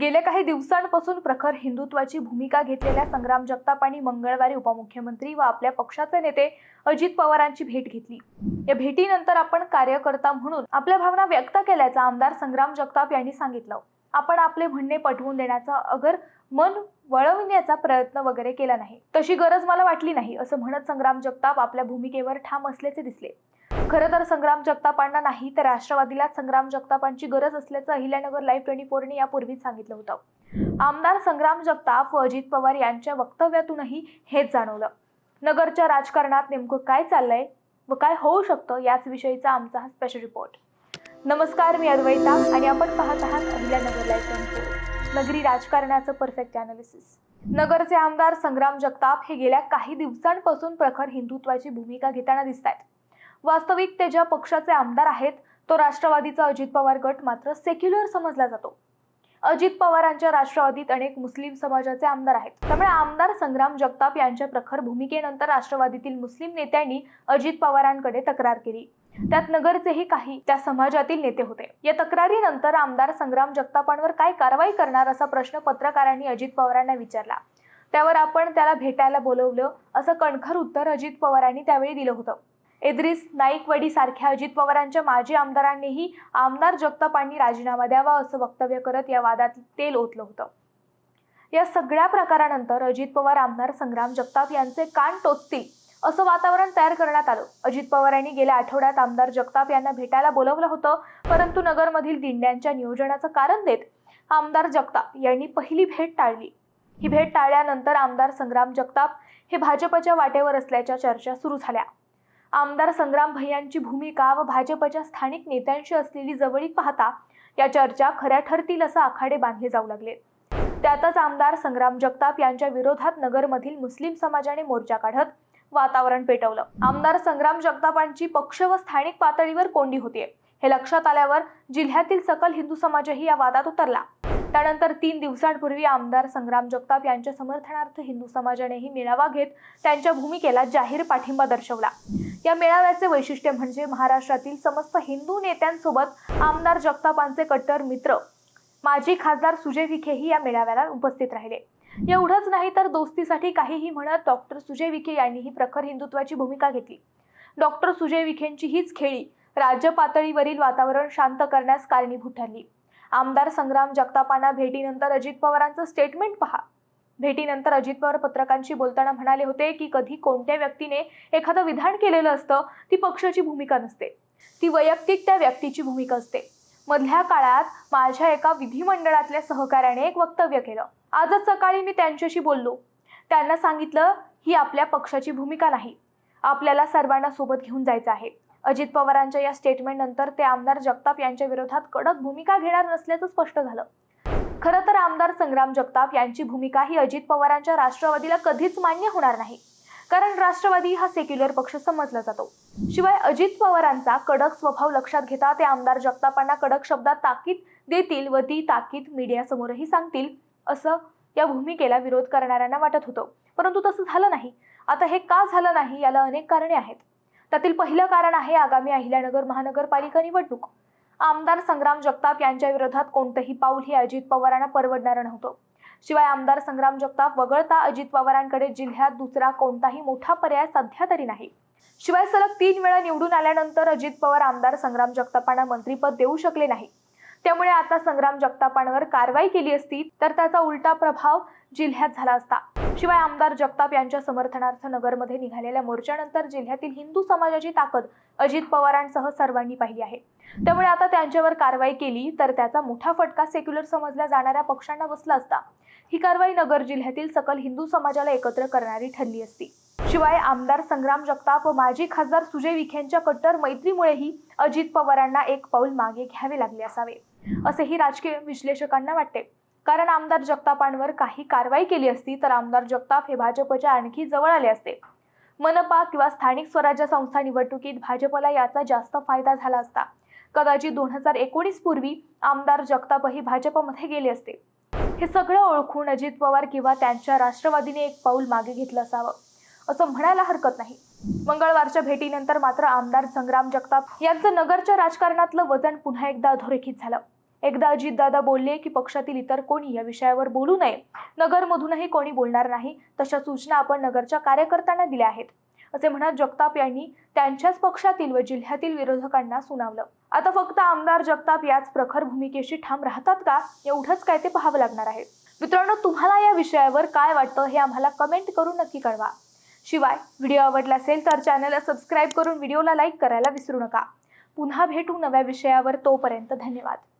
गेल्या काही दिवसांपासून प्रखर हिंदुत्वाची भूमिका घेतलेल्या संग्राम जगतापांनी मंगळवारी उपमुख्यमंत्री व आपल्या पक्षाचे नेते अजित पवारांची भेट घेतली. या भेटीनंतर आपण कार्यकर्ता म्हणून आपल्या भावना व्यक्त केल्याचं आमदार संग्राम जगताप यांनी सांगितलं. आपण आपले म्हणणे पटवून देण्याचा अगर मन वळविण्याचा प्रयत्न वगैरे केला नाही. तशी गरज मला वाटली नाही असं म्हणत संग्राम जगताप आपल्या भूमिकेवर ठाम असल्याचे दिसले. खरं तर संग्राम जगतापांना नाही तर राष्ट्रवादीला संग्राम जगतापांची गरज असल्याचं अहिल्यानगर लाईव्ह ट्वेंटी फोरने यापूर्वीच सांगितलं होतं. आमदार संग्राम जगताप व अजित पवार यांच्या वक्तव्यातूनही हेच जाणवलं. नगरच्या राजकारणात नेमकं काय चाललंय व काय होऊ शकतं याच विषयीचा आमचा हा स्पेशल रिपोर्ट नमस्कार मी अद्वैता आणि आपण पाहत आहात अहिल्यानगर लाईव्ह ट्वेंटी फोर नगरी राजकारणाचं परफेक्ट अनालिसिस नगरचे आमदार संग्राम जगताप हे गेल्या काही दिवसांपासून प्रखर हिंदुत्वाची भूमिका घेताना दिसत आहेत वास्तविक ते ज्या पक्षाचे आमदार आहेत तो राष्ट्रवादीचा अजित पवार गट मात्र सेक्युलर समजला जातो. अजित पवारांच्या राष्ट्रवादीत अनेक मुस्लिम समाजाचे आमदार आहेत. त्यामुळे आमदार संग्राम जगताप यांच्या प्रखर भूमिकेनंतर राष्ट्रवादीतील मुस्लिम नेत्यांनी अजित पवारांकडे तक्रार केली. त्यात नगरचेही काही त्या समाजातील नेते होते. या तक्रारीनंतर आमदार संग्राम जगतापांवर काय कारवाई करणार असा प्रश्न पत्रकारांनी अजित पवारांना विचारला. त्यावर आपण त्याला भेटायला बोलवलं असं कणखर उत्तर अजित पवारांनी त्यावेळी दिलं होतं. इद्रिस नाईकवडी सारख्या अजित पवारांच्या माजी आमदारांनीही आमदार जगतापांनी राजीनामा द्यावा असं वक्तव्य करत या वादात तेल ओतलं होतं. या सगळ्या प्रकारानंतर अजित पवार आमदार संग्राम जगताप यांचे कान टोचतील असं वातावरण तयार करण्यात आलं. अजित पवार यांनी गेल्या आठवड्यात आमदार जगताप यांना भेटायला बोलवलं होतं परंतु नगरमधील दिंड्यांच्या नियोजनाचं कारण देत आमदार जगताप यांनी पहिली भेट टाळली. ही भेट टाळल्यानंतर आमदार संग्राम जगताप हे भाजपच्या वाटेवर असल्याच्या चर्चा सुरू झाल्या. आमदार संग्राम भैयांची भूमिका व भाजपच्या स्थानिक नेत्यांशी असलेली जवळीक पाहता या चर्चा खऱ्या ठरतील असं आखाडे बांधले जाऊ लागले. त्यातच आमदार संग्राम जगताप यांच्या विरोधात नगरमधील मुस्लिम समाजाने मोर्चा काढत वातावरण पेटवलं. आमदार संग्राम जगतापांची पक्ष व स्थानिक पातळीवर कोंडी होती हे लक्षात आल्यावर जिल्ह्यातील सकल हिंदू समाजही या वादात उतरला. त्यानंतर तीन दिवसांपूर्वी आमदार संग्राम जगताप यांच्या समर्थनार्थ हिंदू समाजानेही मेळावा घेत त्यांच्या भूमिकेला जाहीर पाठिंबा दर्शवला. या मेळाव्याचे वैशिष्ट्य म्हणजे महाराष्ट्रातील समस्त हिंदू नेत्यांसोबत आमदार जगतापांचे कट्टर मित्र माजी खासदार सुजय विखेही या मेळाव्याला उपस्थित राहिले. एवढंच नाही तर दोस्तीसाठी काहीही म्हणत डॉक्टर सुजय विखे यांनीही प्रखर हिंदुत्वाची भूमिका घेतली. डॉक्टर सुजय विखेंची हीच खेळी राज्य पातळीवरील वातावरण शांत करण्यास कारणीभूत ठरली. आमदार संग्राम जगतापांना भेटीनंतर अजित पवारांचं स्टेटमेंट पहा. भेटीनंतर अजित पवार पत्रकारांशी बोलताना म्हणाले होते की कधी कोणत्या व्यक्तीने एखादं विधान केलेलं असतं ती पक्षाची भूमिका नसते. ती वैयक्तिक त्या व्यक्तीची भूमिका असते. मधल्या काळात माझ्या एका विधिमंडळातल्या सहकार्याने एक वक्तव्य केलं. आजच सकाळी मी त्यांच्याशी बोललो. त्यांना सांगितलं ही आपल्या पक्षाची भूमिका नाही. आपल्याला सर्वांना सोबत घेऊन जायचं आहे. अजित पवारांच्या या स्टेटमेंट नंतर ते आमदार जगताप यांच्या विरोधात कडक भूमिका घेणार नसल्याचं स्पष्ट झालं. खरं तर आमदार संग्राम जगताप यांची भूमिका ही अजित पवारांच्या राष्ट्रवादीला कधीच मान्य होणार नाही. कारण राष्ट्रवादी हा सेक्युलर पक्ष समजला जातो. शिवाय अजित पवारांचा कडक स्वभाव लक्षात घेता ते आमदार जगतापांना कडक शब्दात ताकीद देतील व ती ताकीद मीडियासमोरही सांगतील असं या भूमिकेला विरोध करणाऱ्यांना वाटत होतं. परंतु तसं झालं नाही. आता हे का झालं नाही याला अनेक कारणे आहेत. त्यातील पहिलं कारण आहे आगामी अहिल्यानगर महानगरपालिका निवडणूक. आमदार संग्राम जगताप यांच्या विरोधात कोणतंही पाऊल हे अजित पवारांना परवडणारं नव्हतं. शिवाय आमदार संग्राम जगताप वगळता अजित पवारांकडे जिल्ह्यात दुसरा कोणताही मोठा पर्याय सध्या तरी नाही. शिवाय सलग तीन वेळा निवडून आल्यानंतर अजित पवार आमदार संग्राम जगतापांना मंत्रीपद देऊ शकले नाही. त्यामुळे आता संग्राम जगतापांवर कारवाई केली असती तर त्याचा उलटा प्रभाव जिल्ह्यात झाला असता. शिवाय आमदार जगताप यांच्या समर्थनार्थ नगरमध्ये निघालेल्या मोर्चानंतर जिल्ह्यातील हिंदू समाजाची ताकद अजित पवारांसह सर्वांनी पाहिली आहे. त्यामुळे आता त्यांच्यावर कारवाई केली तर त्याचा मोठा फटका सेक्युलर समजल्या जाणाऱ्या पक्षांना बसला असता. ही कारवाई नगर जिल्ह्यातील सकल हिंदू समाजाला एकत्र करणारी ठरली असती. शिवाय आमदार संग्राम जगताप व माजी खासदार सुजय विखेंच्या कट्टर मैत्रीमुळेही अजित पवारांना एक पाऊल मागे घ्यावे लागले असावे. असेही राजकीय विश्लेषकांना वाटते. कारण आमदार जगतापांवर काही कारवाई केली असती तर आमदार जगताप हे भाजपच्या आणखी जवळ आले असते. मनपा किंवा स्थानिक स्वराज्य संस्था निवडणुकीत भाजपला याचा जास्त फायदा झाला असता. कदाचित दोन हजार एकोणीस पूर्वी आमदार जगतापही भाजपमध्ये गेले असते. हे सगळं ओळखून अजित पवार किंवा त्यांच्या राष्ट्रवादीने एक पाऊल मागे घेतलं असावं असं म्हणायला हरकत नाही. मंगळवारच्या भेटीनंतर मात्र आमदार संग्राम जगताप यांचं नगरच्या राजकारणातलं वजन पुन्हा एकदा अधोरेखित झालं. एकदा अजितदादा बोलले की पक्षातील इतर कोणी या विषयावर बोलू नये. नगरमधूनही कोणी बोलणार नाही. तशा सूचना आपण नगरच्या कार्यकर्त्यांना दिल्या आहेत. असे म्हणत जगताप यांनी त्यांच्याच पक्षातील व जिल्ह्यातील विरोधकांना सुनावलं. आता फक्त आमदार जगताप याच प्रखर भूमिकेशी ठाम राहतात का? एवढंच काय ते पाहावं लागणार आहे. मित्रांनो तुम्हाला या विषयावर काय वाटतं हे आम्हाला कमेंट करून नक्की कळवा. शिवाय व्हिडिओ आवडला असेल तर चॅनलला सबस्क्राईब करून व्हिडिओला लाईक करायला विसरू नका. पुन्हा भेटू नव्या विषयावर तोपर्यंत धन्यवाद.